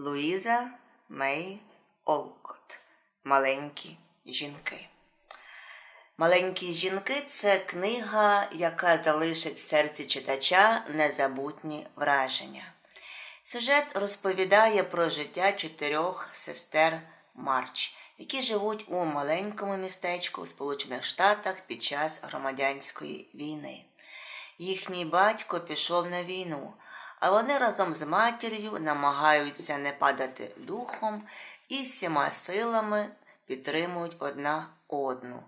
Луїза Мей Олкот. Маленькі жінки. Маленькі жінки це книга, яка залишить в серці читача незабутні враження. Сюжет розповідає про життя чотирьох сестер Марч, які живуть у маленькому містечку в Сполучених Штатах під час громадянської війни. Їхній батько пішов на війну, а вони разом з матір'ю намагаються не падати духом і всіма силами підтримують одна одну,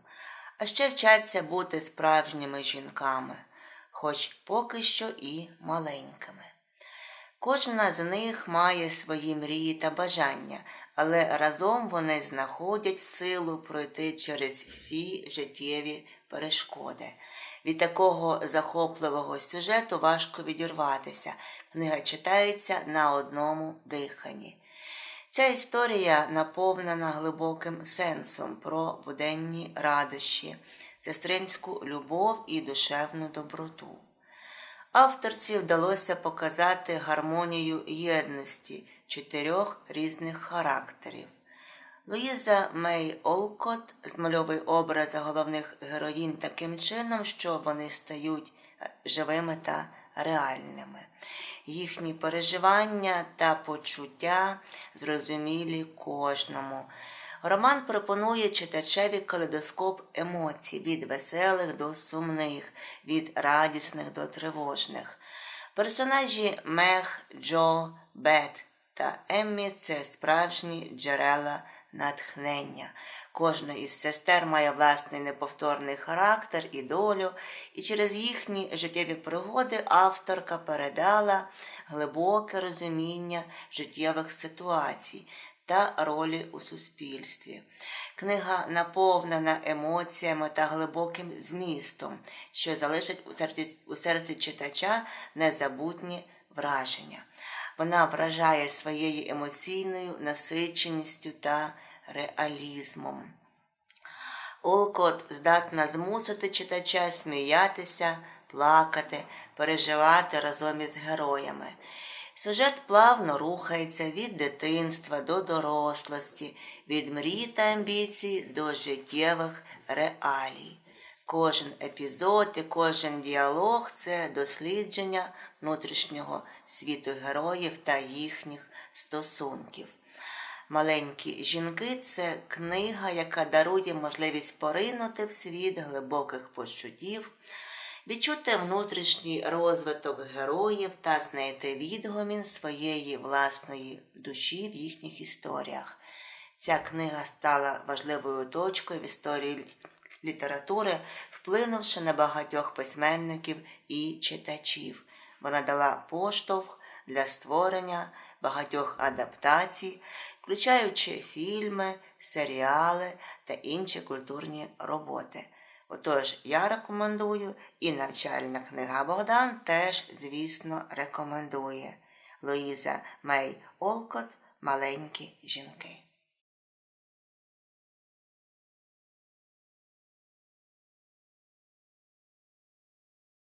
а ще вчаться бути справжніми жінками, хоч поки що і маленькими. Кожна з них має свої мрії та бажання, але разом вони знаходять силу пройти через всі життєві перешкоди. Від такого захопливого сюжету важко відірватися. Книга читається на одному диханні. Ця історія наповнена глибоким сенсом про буденні радощі, сестринську любов і душевну доброту. Авторці вдалося показати гармонію єдності чотирьох різних характерів. Луїза Мей Олкот змальовує образи головних героїнь таким чином, що вони стають живими та реальними. Їхні переживання та почуття зрозумілі кожному. Роман пропонує читачеві калейдоскоп емоцій від веселих до сумних, від радісних до тривожних. Персонажі Мех, Джо, Бет та Еммі це справжні джерела натхнення. Кожна із сестер має власний неповторний характер і долю, і через їхні життєві пригоди авторка передала глибоке розуміння життєвих ситуацій та ролі у суспільстві. Книга наповнена емоціями та глибоким змістом, що залишить у серці, у серці читача незабутні враження. Вона вражає своєю емоційною насиченістю та реалізмом. Олкот здатна змусити читача сміятися, плакати, переживати разом із героями. Сюжет плавно рухається від дитинства до дорослості, від мрій та амбіцій до життєвих реалій. Кожен епізод і кожен діалог це дослідження внутрішнього світу героїв та їхніх стосунків. Маленькі жінки це книга, яка дарує можливість поринути в світ глибоких почуттів, відчути внутрішній розвиток героїв та знайти відгомін своєї власної душі в їхніх історіях. Ця книга стала важливою точкою в історії літератури, вплинувши на багатьох письменників і читачів. Вона дала поштовх для створення багатьох адаптацій, включаючи фільми, серіали та інші культурні роботи. Отож, я рекомендую і навчальна книга Богдан теж, звісно, рекомендує Луїза Мей Олкот Маленькі жінки.